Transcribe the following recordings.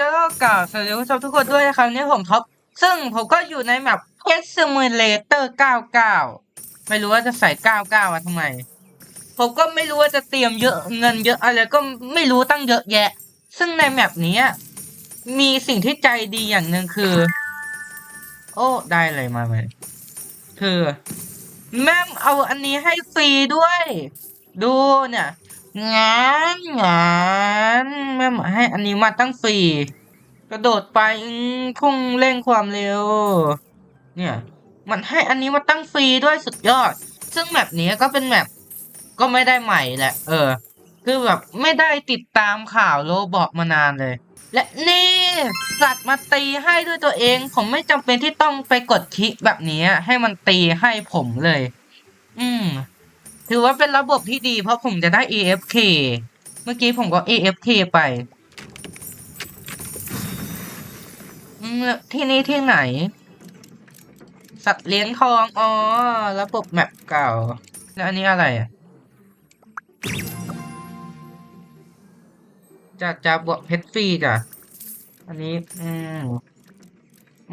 จะต้องกล่าวสวัสดีคุณผู้ชมทุกคนด้วยนะครับนี่ผมท็อปซึ่งผมก็อยู่ในแมป Pet Simulator 99 ไม่รู้ว่าจะใส่ 99มาทำไม ผมก็ไม่รู้ว่าจะเตรียมเยอะเงินเยอะอะไรก็ไม่รู้ตั้งเยอะแยะ ซึ่งในแมปนี้มีสิ่งที่ใจดีอย่างหนึ่งคือ โอ้ได้อะไรมาไหมคือ แม่มเอาอันนี้ให้ฟรีด้วย ดูเนี่ย งานงานแม่มาให้อันนี้มาตั้งฟรีกระโดดไปพุ่งเร่งความเร็ว เนี่ย มันให้อันนี้มาตั้งฟรีด้วยสุดยอด ซึ่งแมปนี้ก็เป็นแมปก็ไม่ได้ใหม่แหละ เออ คือแบบไม่ได้ติดตามข่าวโลบอกมานานเลย และนี่สัตว์มาตีให้ด้วยตัวเอง ผมไม่จำเป็นที่ต้องไปกดคลิกแบบนี้ให้มันตีให้ผมเลย อืม ถือว่าเป็นระบบที่ดีเพราะผมจะได้ AFK เมื่อกี้ผมก็ AFK ไปที่นี่ที่ไหน สัตว์เลี้ยงทอง อ๋อ ระบบแมปเก่า แล้วอันนี้อะไรอะจะจะบวกเพชรฟรีจ้ะ อันนี้ อืม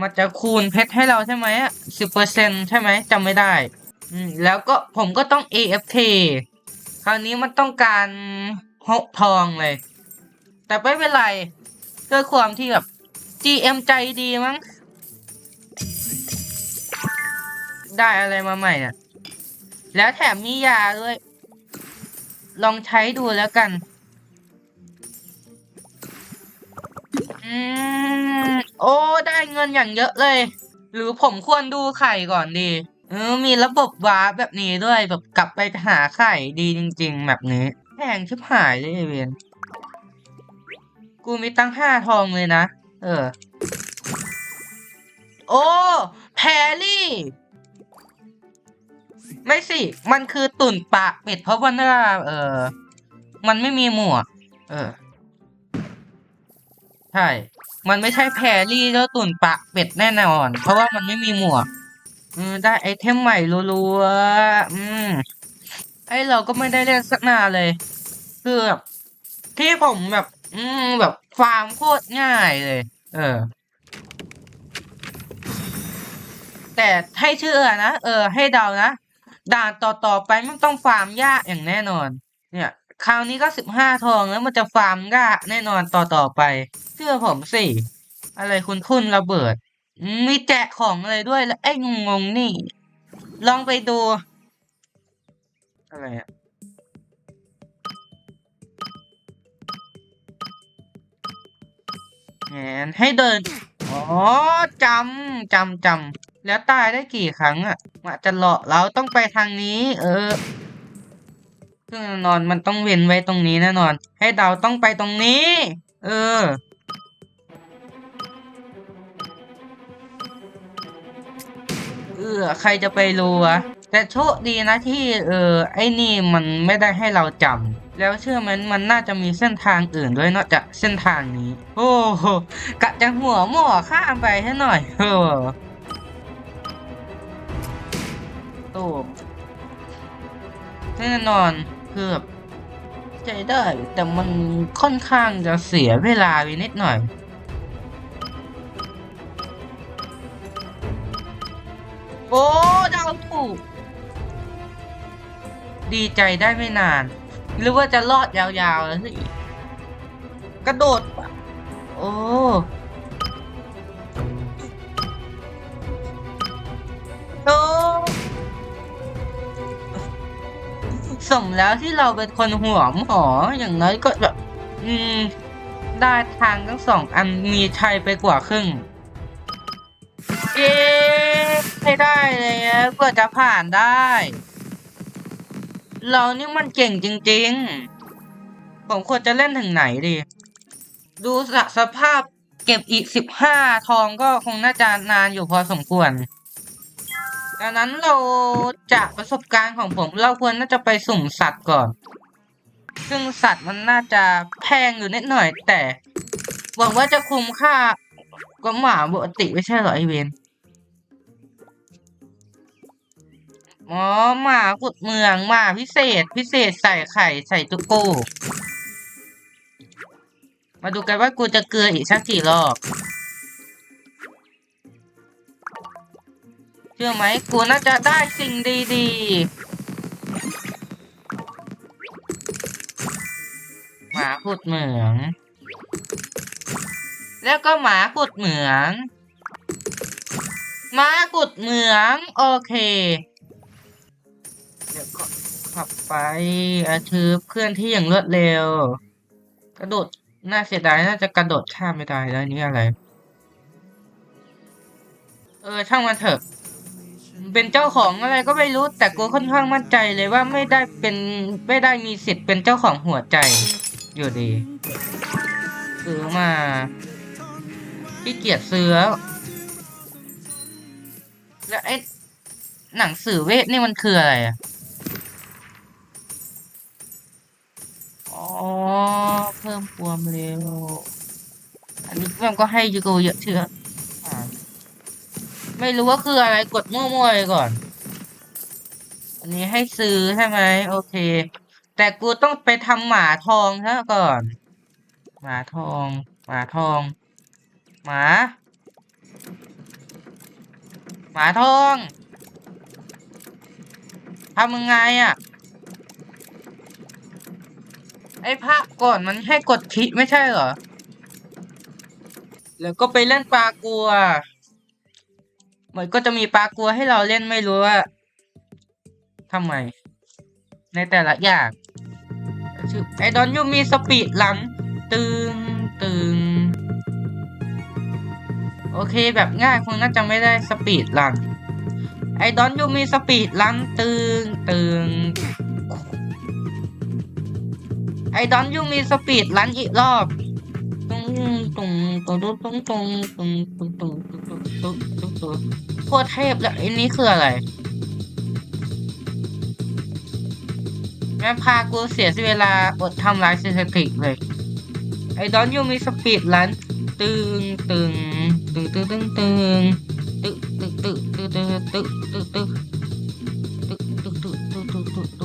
มันจะคูณเพชรให้เราใช่ไหมอะสิบเปอร์เซ็นใช่ไหมจำไม่ได้ อืมแล้วก็ผมก็ต้อง AFK คราวนี้มันต้องการหกทองเลย แต่ไม่เป็นไรด้วยความที่แบบ GM ใจดีมั้ง ได้อะไรมาใหม่น่ะ แล้วแถมมียาด้วย ลองใช้ดูแล้วกัน อืม โอ้ ได้เงินอย่างเยอะเลย หรือผมควรดูไข่ก่อนดี เออมีระบบวาร์ปแบบนี้ด้วยแบบกลับไปหาไข่ดีจริง ๆ แบบนี้แพงชิบหายเลยไอ้เวนกูมีตั้งห้าทองเลยนะ เออ โอ้แพรลี่ ไม่สิ มันคือตุ่นปากเป็ดเพราะว่าน่าเออ มันไม่มีหมวก เออ ใช่ มันไม่ใช่แพรรี่แล้วตุ่นปากเป็ดแน่นอน เพราะว่ามันไม่มีหมวก อืมได้ไอเทมใหม่รัวๆอืมไอเราก็ไม่ได้เล่นสักนาเลย คือแบบที่ผมแบบ อืมแบบฟาร์มโคตรง่ายเลย เออ แต่ให้เชื่อนะเออ ให้เดานะด่านต่อต่อไปมันต้องฟาร์มยากอย่างแน่นอน เนี่ย คราวนี้ก็สิบห้าทองแล้วมันจะฟาร์มยากแน่นอนต่อต่อไป เชื่อผมสิอะไรคุณคุณระเบิด มีแจกของอะไรด้วยแล้วไอ้งงๆนี่ ลองไปดู อะไรอะแหนให้เดิน อ๋อจำจำจำแล้วตายได้กี่ครั้งอะมันจะหลอกเราต้องไปทางนี้ เออซึ่งแน่นอนมันต้องเว้นไว้ตรงนี้แน่นอน ให้เราต้องไปตรงนี้ เออ ออใครจะไปรู้วะแต่โชคดีนะที่เออไอ้นี่มันไม่ได้ให้เราจำแล้วเชื่อมันมันน่าจะมีเส้นทางอื่นด้วยนอกจากเส้นทางนี้ โอ้โหกะจะหัวหมอข้ามไปให้หน่อยโอ้ตูมแน่นอนคือบใจได้ แต่มันค่อนข้างจะเสียเวลาไปนิดหน่อย โอ้ดาวถูก ดีใจได้ไม่นาน หรือว่าจะรอดยาวๆแล้วสิกระโดด โอ้โอ้สมแล้วที่เราเป็นคนหัวหมออย่างน้อยก็แบบ อืม ได้ทางทั้งสองอันมีชัยไปกว่าครึ่งเอ ไม่ได้เลยอะกว่าจะผ่านได้ เรานี่มันเก่งจริง ๆ ผมควรจะเล่นถึงไหนดี ดูสสภาพเก็บอีกสิบห้าทองก็คงน่าจะนานอยู่พอสมควรดังนั้นเราจากประสบการณ์ของผมเราควรน่าจะไปสุ่มสัตว์ก่อน ซึ่งสัตว์มันน่าจะแพงอยู่นิดหน่อยแต่หวังว่าจะคุ้มค่ากว่าหมาปกติไม่ใช่เหรอไอเวน อ๋อหมาขุดเมืองหมาพิเศษ พิเศษใส่ไข่ใส่ตุ๊กโกมาดูกันว่ากูจะเกลืออีกสักกี่รอบเชื่อไหมกูน่าจะได้สิ่งดีๆ หมาขุดเหมือง แล้วก็หมาขุดเหมืองหมาขุดเหมือง โอเค ขับไปอาชืบเคลื่อนที่อย่างรวดเร็ว กระโดดน่าเสียดายน่าจะกระโดดข้ามไม่ได้แล้วนี่อะไร เออช่างมันเถอะ เป็นเจ้าของอะไรก็ไม่รู้ แต่กูค่อนข้างมั่นใจเลยว่าไม่ได้เป็นไม่ได้มีสิทธิ์เป็นเจ้าของหัวใจ อยู่ดีซื้อมาขี้เกียจซื้อแล้วแล้วไอ้หนังสือเวทนี่มันคืออะไรอะ เพิ่มความเร็ว อันนี้มันก็ให้ยูโกเยอะเชื่ออไม่รู้ว่าคืออะไรกดมั่วๆไปก่อน อันนี้ให้ซื้อใช่ไหมโอเค แต่กูต้องไปทำหมาทองซะก่อน หมาทอง หมาทอง หมา หมาทองทำยังไงอะ ไอ้พระก่อนมันให้กดคลิกไม่ใช่เหรอ แล้วก็ไปเล่นปลากัว เหมือนก็จะมีปลากัวให้เราเล่นไม่รู้ว่าทำไม ในแต่ละอย่างชื่อไอ้ดอนยูมีสปีดลันตึงตึงโอเคแบบง่ายคงน่าจะไม่ได้สปีดลัน ไอ้ดอนยูมีสปีดลันตึงตึง ไอ้ดอนยูมีสปีดลันอีกรอบตุ้งตุ้งตุ้งตุ้งตุ้งตุ้งตุ้งตุ้งตุ้งตุ้งตุ้งตุ้งตุ้งโคตรเทพแล้วไอ้นี้คืออะไรแม่งพากูเสียเวลาอดทำลายสถิติเลย ไอ้ดอนยูมีสปีดลันตึงตึงตึงตึงตึงตึงตึงตึงตึงตึงตึงตึงตึงตึงตึงตึงตึงตึงตึง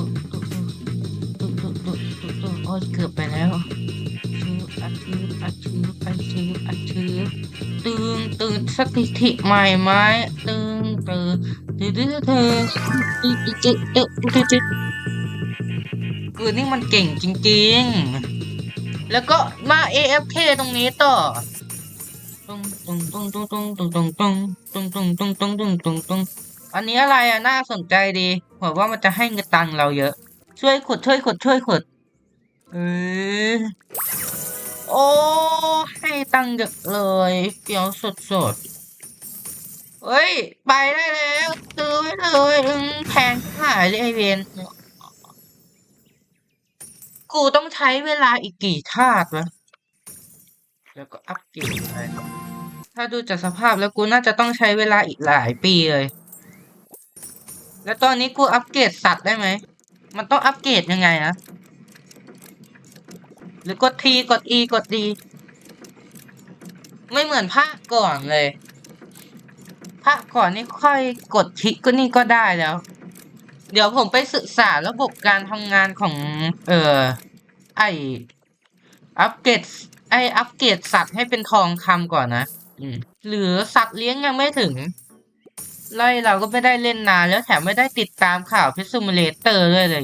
อ้ยเกือบไปแล้วชื่ออัดชื่ออัดชื่ออัดชื่ออัดชื่อตึงตึงสถิติใหม่ไหมตึงตึงตึงตึงตึงตึงตึงตึงตึงตึงตึงคือนี่มันเก่งจริงๆ แล้วก็มา AFK ตรงนี้ต่อตรงตรงตรงตรงตรงตรงตรงตรงตรงตรงตรงตรงตรงตรงอันนี้อะไรอะน่าสนใจดีผมว่ามันจะให้เงินตังเราเยอะ ช่วยขุดช่วยขุดช่วยขุด เออโอ้ให้ตังค์เยอะเลยเปียวสดสดเฮ้ย ไปได้แล้วซื้อไว้เลยอืมแพงขายเลยไอเวนกูต้องใช้เวลาอีกกี่ชาติวะแล้วก็อัปเกรดไปถ้าดูจากสภาพแล้วกูน่าจะต้องใช้เวลาอีกหลายปีเลย แล้วตอนนี้กูอัปเกรดสัตว์ได้ไหม มันต้องอัปเกรดยังไงนะ หรือกดทีกด E กด D ไม่เหมือนภาคก่อนเลยภาคก่อนนี่ค่อยกดคลิกก็นี่ก็ได้แล้ว เดี๋ยวผมไปศึกษาระบบการทำงานของเอ่อไออัปเกรดไออัปเกรดสัตว์ให้เป็นทองคำก่อนนะหรือสัตว์เลี้ยงยังไม่ถึงไล่เราก็ไม่ได้เล่นนานแล้วแถมไม่ได้ติดตามข่าวเพชรซูมเลเตอร์เลยเลย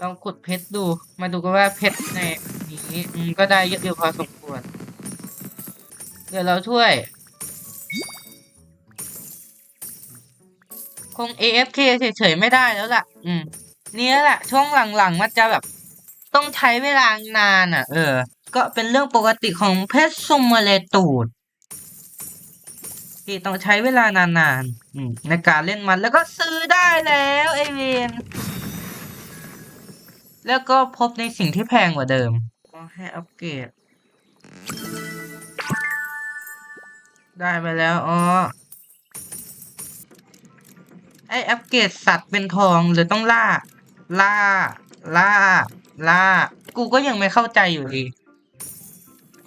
ลองกดเพชรดู มาดูกันว่าเพชรใน นี้ก็ได้เยอะอยู่พอสมควร เดี๋ยวเราช่วย คง AFK เฉยๆไม่ได้แล้วล่ะ อืม เนี่ยแหละช่วงหลังๆ มันจะแบบ ต้องใช้เวลานานอะ เออ ก็เป็นเรื่องปกติของเพชรซุมเมเลตูดที่ต้องใช้เวลานานๆอืมในการเล่นมันแล้วก็ซื้อได้แล้วไอเวนแล้วก็พบในสิ่งที่แพงกว่าเดิม ก็ให้อัปเกรด ได้ไปแล้วอ๋อไออัปเกรดสัตว์เป็นทองหรือต้องล่า ล่า ล่า ล่า กูก็ยังไม่เข้าใจอยู่ดี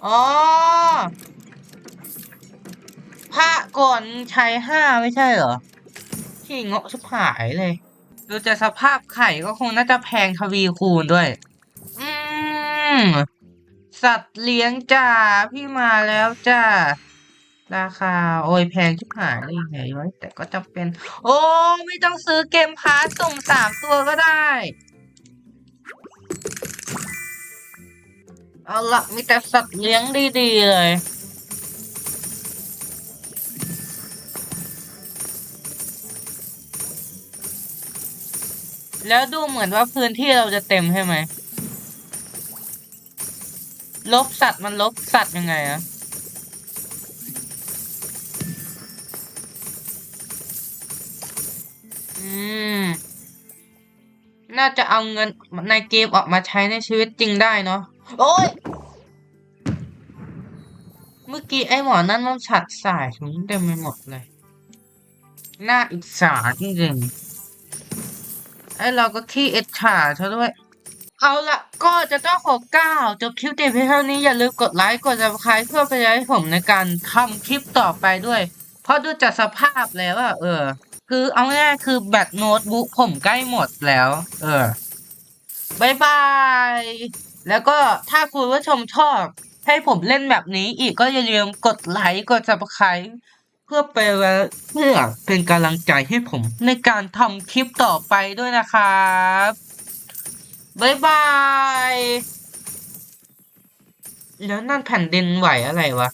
อ๋อพระก่อนใช้ห้าไม่ใช่เหรอที่เงาะชิบหายเลย ดูจากสภาพไข่ก็คงน่าจะแพงทวีคูณด้วย สัตว์เลี้ยงจ้าพี่มาแล้วจ้าราคา โอ้ยแพงชิบหายเลยไงวะแต่ก็จำเป็น โอ้ไม่ต้องซื้อเกมพาร์ทสุ่มสามตัวก็ได้ เอาละมีแต่สัตว์เลี้ยงดีๆเลยแล้วดูเหมือนว่าพื้นที่เราจะเต็มใช่ไหม ลบสัตว์มันลบสัตว์ยังไงอะอืม น่าจะเอาเงินในเกมออกมาใช้ในชีวิตจริงได้เนาะ โอ้ย เมื่อกี้ไอ้หมอนั่นมันฉัดสายถุงเต็มไปหมดเลยน่าอิจฉาจริงๆ ไอ้เราก็ขี้เอิจฉาเธอด้วย เอาละก็จะต้องขอก้าวจบคลิปเดียวเพียงเท่านี้อย่าลืมกดไลค์กด subscribe เพื่อเป็นกำลังใจให้ผมในการทำคลิปต่อไปด้วย เพราะดูจากสภาพแล้วอะเออ คือเอาง่ายคือแบตโน้ตบุ๊กผมใกล้หมดแล้ว เออบายบาย แล้วก็ถ้าคุณผู้ชมชอบ ให้ผมเล่นแบบนี้อีกก็อย่าลืมกดไลค์กด subscribe เพื่อเป็นเพื่อเป็นกำลังใจให้ผมในการทำคลิปต่อไปด้วยนะครับ บายบาย แล้วนั่นแผ่นดินไหวอะไรวะ